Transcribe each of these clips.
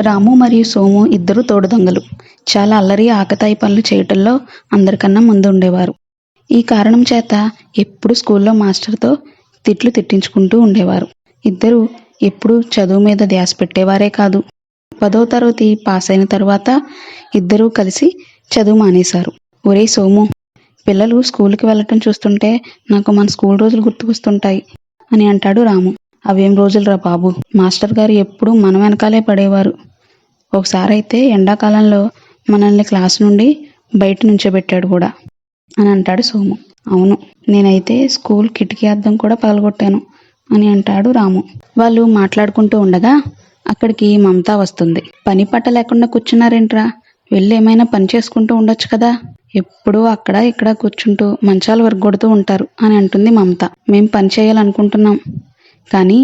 రాము మరియు సోము ఇద్దరు తోడు దొంగలు చాలా అల్లరి ఆకతాయి పనులు చేయటంలో అందరికన్నా ముందు ఉండేవారు ఈ కారణం చేత ఎప్పుడు స్కూల్లో మాస్టర్తో తిట్లు తిట్టించుకుంటూ ఉండేవారు. ఇద్దరు ఎప్పుడు చదువు మీద ధ్యాస పెట్టేవారే కాదు. పదో తరగతి పాస్ అయిన తర్వాత ఇద్దరూ కలిసి చదువు మానేశారు. ఒరే సోము పిల్లలు స్కూల్కి వెళ్ళటం చూస్తుంటే నాకు మన స్కూల్ రోజులు గుర్తుకొస్తుంటాయి అని అంటాడు రాము. అవేం రోజులురా బాబు? మాస్టర్ గారు ఎప్పుడూ మన వెనకాలే పడేవారు. ఒకసారి అయితే ఎండాకాలంలో మనల్ని క్లాస్ నుండి బయట నుంచోబెట్టాడు కూడా అని అంటాడు సోము. అవును నేనైతే స్కూల్ కిటికీ అద్దం కూడా పగలగొట్టాను అని అంటాడు రాము. వాళ్ళు మాట్లాడుకుంటూ ఉండగా అక్కడికి మమత వస్తుంది. పని పట్ట లేకుండా కూర్చున్నారేంట్రా? వెళ్ళి ఏమైనా పని చేసుకుంటూ ఉండొచ్చు కదా? ఎప్పుడూ అక్కడ ఇక్కడ కూర్చుంటూ మంచాలు వరగొడుతూ ఉంటారు అని అంటుంది మమత. మేం పని చేయాలనుకుంటున్నాం. కానీ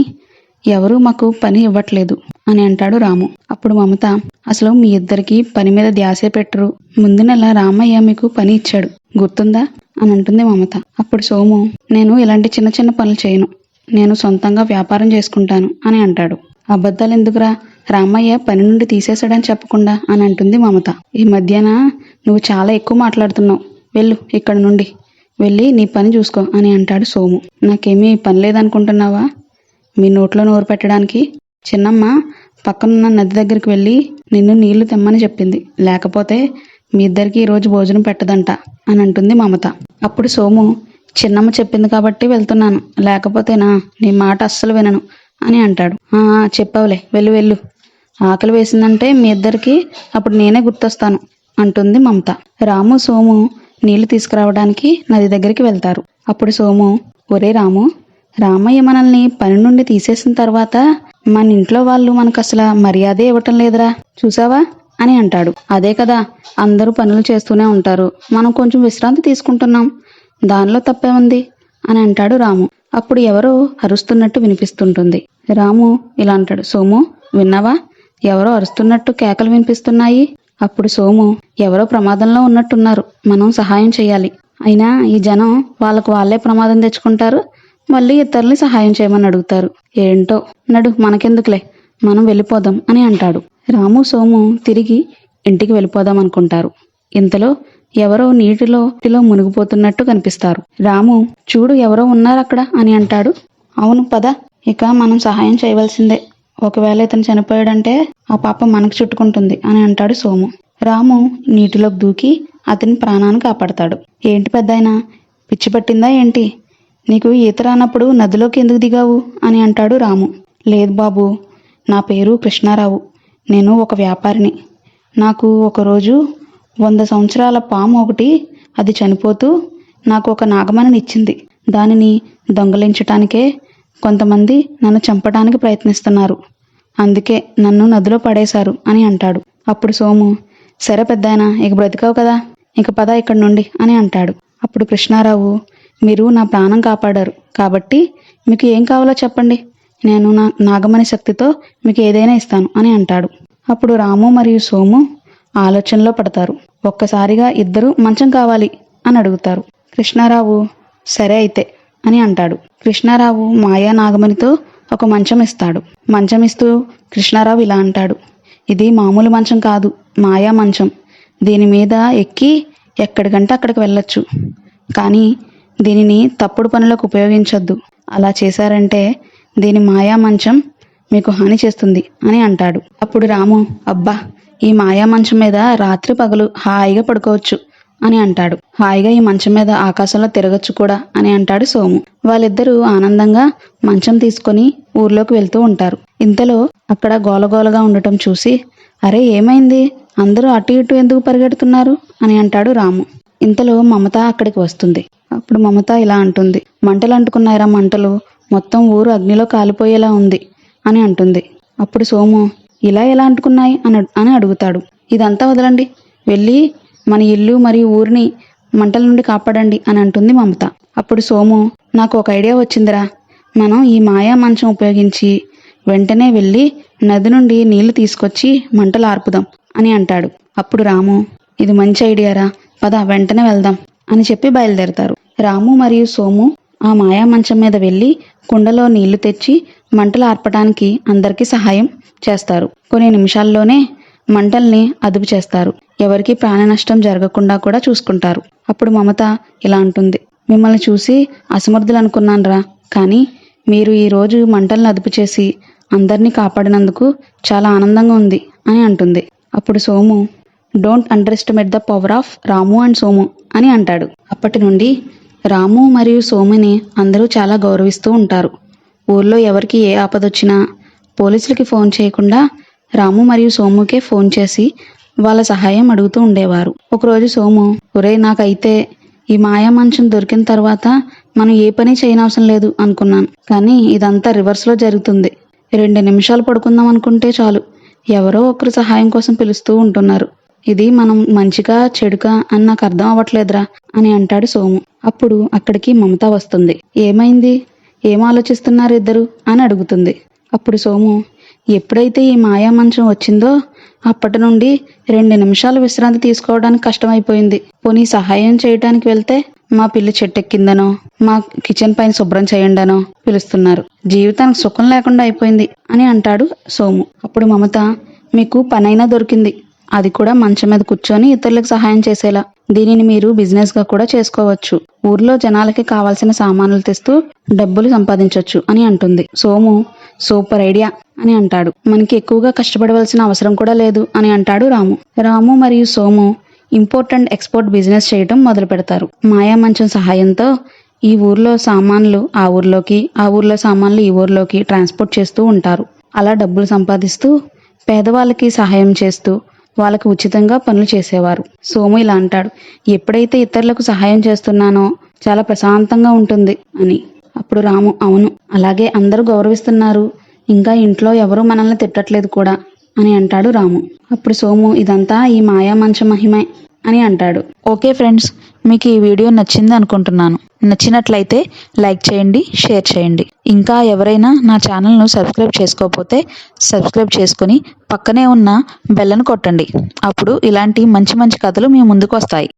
ఎవరూ మాకు పని ఇవ్వట్లేదు. అని అంటాడు రాము. అప్పుడు మమత అసలు మీ ఇద్దరికి పని మీద ధ్యాసే పెట్టరు. ముందు నెల రామయ్య మీకు పని ఇచ్చాడు. గుర్తుందా? అని అంటుంది మమత. అప్పుడు సోము నేను ఇలాంటి చిన్న చిన్న పనులు చేయను. నేను సొంతంగా వ్యాపారం చేసుకుంటాను అని అంటాడు. అబద్ధాలు ఎందుకురా? రామయ్య పని నుండి తీసేశాడని చెప్పకుండా అని అంటుంది మమత. ఈ మధ్యాహ్న నువ్వు చాలా ఎక్కువ మాట్లాడుతున్నావు. వెళ్ళు ఇక్కడ నుండి. వెళ్ళి నీ పని చూసుకో అని అంటాడు సోము. నాకేమీ పని లేదనుకుంటున్నావా? మీ నోట్లో నోరు పెట్టడానికి చిన్నమ్మ పక్కనున్న నది దగ్గరికి వెళ్ళి నిన్ను నీళ్ళు తెమ్మని చెప్పింది. లేకపోతే మీ ఇద్దరికి ఈరోజు భోజనం పెట్టదంట అని అంటుంది మమత. అప్పుడు సోము చిన్నమ్మ చెప్పింది కాబట్టి వెళ్తున్నాను. లేకపోతేనా నీ మాట అస్సలు వినను అని అంటాడు. "ఆ, చెప్పావులే వెళ్ళు వెళ్ళు. ఆకలి వేసిందంటే మీ ఇద్దరికి అప్పుడు నేనే గుర్తొస్తాను అంటుంది మమత. రాము సోము నీళ్ళు తీసుకురావడానికి నది దగ్గరికి వెళ్తారు. అప్పుడు సోము ఒరే రాము రామయ్య మనల్ని పని నుండి తీసేసిన తర్వాత మన ఇంట్లో వాళ్ళు మనకు అసలు మర్యాదే ఇవ్వటం లేదురా. చూసావా? అని అంటాడు. అదే కదా అందరూ పనులు చేస్తూనే ఉంటారు. మనం కొంచెం విశ్రాంతి తీసుకుంటున్నాం. దానిలో తప్పే ఉంది అని అంటాడు రాము. అప్పుడు ఎవరో అరుస్తున్నట్టు వినిపిస్తుంటుంది. రాము ఇలా అంటాడు. సోము విన్నావా? ఎవరో అరుస్తున్నట్టు కేకలు వినిపిస్తున్నాయి. అప్పుడు సోము ఎవరో ప్రమాదంలో ఉన్నట్టున్నారు. మనం సహాయం చేయాలి. అయినా ఈ జనం వాళ్ళకు వాళ్ళే ప్రమాదం తెచ్చుకుంటారు. మళ్ళీ ఇతరుల్ని సహాయం చేయమని అడుగుతారు. ఏంటో? నడు మనకెందుకులే? మనం వెళ్ళిపోదాం అని అంటాడు. రాము సోము తిరిగి ఇంటికి వెళ్ళిపోదాం అనుకుంటారు. ఇంతలో ఎవరో నీటిలో నీటిలో మునిగిపోతున్నట్టు కనిపిస్తారు. రాము చూడు ఎవరో ఉన్నారు అక్కడ అని అంటాడు. అవును పద. ఇక మనం సహాయం చేయవలసిందే. ఒకవేళ ఇతను చనిపోయాడంటే ఆ పాప మనకు చుట్టుకుంటుంది అని అంటాడు సోము. రాము నీటిలోకి దూకి అతని ప్రాణాన్ని కాపాడతాడు. ఏంటి పెద్దాయనా? పిచ్చి పట్టిందా ఏంటి? నీకు ఈత రానప్పుడు నదిలోకి ఎందుకు దిగావు? అని అంటాడు రాము. లేదు బాబు నా పేరు కృష్ణారావు. నేను ఒక వ్యాపారిని. నాకు ఒకరోజు వంద సంవత్సరాల పాము ఒకటి అది చనిపోతూ నాకు ఒక నాగమణిని ఇచ్చింది. దానిని దొంగలించటానికే కొంతమంది నన్ను చంపడానికి ప్రయత్నిస్తున్నారు. అందుకే నన్ను నదిలో పడేశారు అని అంటాడు. అప్పుడు సోము సరే పెద్దాయన ఇక బ్రతికావు కదా ఇక పద ఇక్కడి నుండి అని అంటాడు. అప్పుడు కృష్ణారావు మీరు నా ప్రాణం కాపాడారు. కాబట్టి మీకు ఏం కావాలో చెప్పండి. నేను నా నాగమణి శక్తితో మీకు ఏదైనా ఇస్తాను అని అంటాడు. అప్పుడు రాము మరియు సోము ఆలోచనలో పడతారు. ఒక్కసారిగా ఇద్దరు మంచం కావాలి అని అడుగుతారు. కృష్ణారావు సరే అయితే అని అంటాడు. కృష్ణారావు మాయా నాగమణితో ఒక మంచం ఇస్తాడు. మంచం ఇస్తూ కృష్ణారావు ఇలా అంటాడు. ఇది మామూలు మంచం కాదు మాయా మంచం. దీని మీద ఎక్కి ఎక్కడికంటే అక్కడికి వెళ్ళొచ్చు. కానీ దీనిని తప్పుడు పనులకు ఉపయోగించొద్దు. అలా చేశారంటే దీని మాయా మంచం మీకు హాని చేస్తుంది అని అంటాడు. అప్పుడు రాము అబ్బా ఈ మాయా మంచం మీద రాత్రి పగలు హాయిగా పడుకోవచ్చు అని అంటాడు. హాయిగా ఈ మంచం మీద ఆకాశంలో తిరగచ్చు కూడా అని అంటాడు సోము. వాళ్ళిద్దరూ ఆనందంగా మంచం తీసుకొని ఊర్లోకి వెళ్తూ ఉంటారు. ఇంతలో అక్కడ గోలగోలగా ఉండటం చూసి అరే ఏమైంది? అందరూ అటు ఇటు ఎందుకు పరిగెడుతున్నారు? అని అంటాడు రాము. ఇంతలో మమత అక్కడికి వస్తుంది. అప్పుడు మమత ఇలా అంటుంది. మంటలు అంటుకున్నాయిరా మంటలు? మొత్తం ఊరు అగ్నిలో కాలిపోయేలా ఉంది అని అంటుంది. అప్పుడు సోము ఇలా ఎలా అంటుకున్నాయి? అని అని అడుగుతాడు. ఇదంతా వదలండి. వెళ్ళి మన ఇల్లు మరియు ఊరిని మంటల నుండి కాపాడండి అని అంటుంది మమత. అప్పుడు సోము నాకు ఒక ఐడియా వచ్చిందిరా. మనం ఈ మాయా మంచం ఉపయోగించి వెంటనే వెళ్ళి నది నుండి నీళ్ళు తీసుకొచ్చి మంటలు ఆర్పుదాం అని అంటాడు. అప్పుడు రాము ఇది మంచి ఐడియారా? పద వెంటనే వెళ్దాం అని చెప్పి బయలుదేరతారు. రాము మరియు సోము ఆ మాయా మంచం మీద వెళ్ళి కుండలో నీళ్ళు తెచ్చి మంటలు ఆర్పడానికి అందరికీ సహాయం చేస్తారు. కొన్ని నిమిషాల్లోనే మంటల్ని అదుపు చేస్తారు. ఎవరికి ప్రాణ నష్టం జరగకుండా కూడా చూసుకుంటారు. అప్పుడు మమత ఇలా అంటుంది మిమ్మల్ని చూసి అసమర్థులు అనుకున్నానురా కానీ మీరు ఈ రోజు మంటల్ని అదుపు చేసి అందరినీ కాపాడినందుకు చాలా ఆనందంగా ఉంది అని అంటుంది. అప్పుడు Somu don't underestimate the power of Ramu and Somu అని అంటాడు. అప్పటి నుండి రాము మరియు సోముని అందరూ చాలా గౌరవిస్తూ ఉంటారు. ఊర్లో ఎవరికి ఏ ఆపదొచ్చినా పోలీసులకి ఫోన్ చేయకుండా రాము మరియు సోముకే ఫోన్ చేసి వాళ్ళ సహాయం అడుగుతూ ఉండేవారు. ఒకరోజు సోము ఒరే నాకైతే ఈ మాయా మంచం దొరికిన తర్వాత మనం ఏ పని చేయనవసరం లేదు అనుకున్నాను. కానీ ఇదంతా రివర్స్లో జరుగుతుంది. రెండు నిమిషాలు పడుకుందాం అనుకుంటే చాలు. ఎవరో ఒకరు సహాయం కోసం పిలుస్తూ ఉంటున్నారు. ఇది మనం మంచిగా చెడుగా అని నాకు అర్థం అవ్వట్లేదురా అని అంటాడు సోము. అప్పుడు అక్కడికి మమత వస్తుంది. ఏమైంది? ఏం ఆలోచిస్తున్నారు ఇద్దరు? అని అడుగుతుంది. అప్పుడు సోము ఎప్పుడైతే ఈ మాయా మంచం వచ్చిందో అప్పటి నుండి రెండు నిమిషాలు విశ్రాంతి తీసుకోవడానికి కష్టమైపోయింది. పోనీ సహాయం చేయడానికి వెళ్తే మా పిల్లి చెట్టెక్కిందనో మా కిచెన్ పైన శుభ్రం చేయండనో పిలుస్తున్నారు. జీవితానికి సుఖం లేకుండా అయిపోయింది అని అంటాడు సోము. అప్పుడు మమత మీకు పనైనా దొరికింది. అది కూడా మంచం మీద కూర్చొని ఇతరులకు సహాయం చేసేలా. దీనిని మీరు బిజినెస్గా కూడా చేసుకోవచ్చు. ఊర్లో జనాలకి కావాల్సిన సామాన్లు తెస్తూ డబ్బులు సంపాదించవచ్చు అని అంటుంది. సోము సూపర్ ఐడియా అని అంటాడు. మనకి ఎక్కువగా కష్టపడవలసిన అవసరం కూడా లేదు అని అంటాడు రాము. రాము మరియు Somu import and export business చేయటం మొదలు పెడతారు. మాయా మంచం సహాయంతో ఈ ఊర్లో సామాన్లు ఆ ఊర్లోకి ఆ ఊర్లో సామాన్లు ఈ ఊర్లోకి ట్రాన్స్పోర్ట్ చేస్తూ ఉంటారు. అలా డబ్బులు సంపాదిస్తూ పేదవాళ్ళకి సహాయం చేస్తూ వాళ్ళకి ఉచితంగా పనులు చేసేవారు. సోము ఇలా అంటాడు ఎప్పుడైతే ఇతరులకు సహాయం చేస్తున్నానో చాలా ప్రశాంతంగా ఉంటుంది అని. అప్పుడు రాము అవును అలాగే అందరూ గౌరవిస్తున్నారు. ఇంకా ఇంట్లో ఎవరూ మనల్ని తిట్టట్లేదు కూడా అని అంటాడు రాము. అప్పుడు సోము ఇదంతా ఈ మాయా మంచ మహిమే అని అంటాడు. ఓకే ఫ్రెండ్స్ మీకు ఈ వీడియో నచ్చింది అనుకుంటున్నాను. నచ్చినట్లయితే లైక్ చేయండి షేర్ చేయండి. ఇంకా ఎవరైనా నా ఛానల్ను సబ్స్క్రైబ్ చేసుకోకపోతే సబ్స్క్రైబ్ చేసుకొని పక్కనే ఉన్న బెల్లను కొట్టండి. అప్పుడు ఇలాంటి మంచి మంచి కథలు మీ ముందుకు వస్తాయి.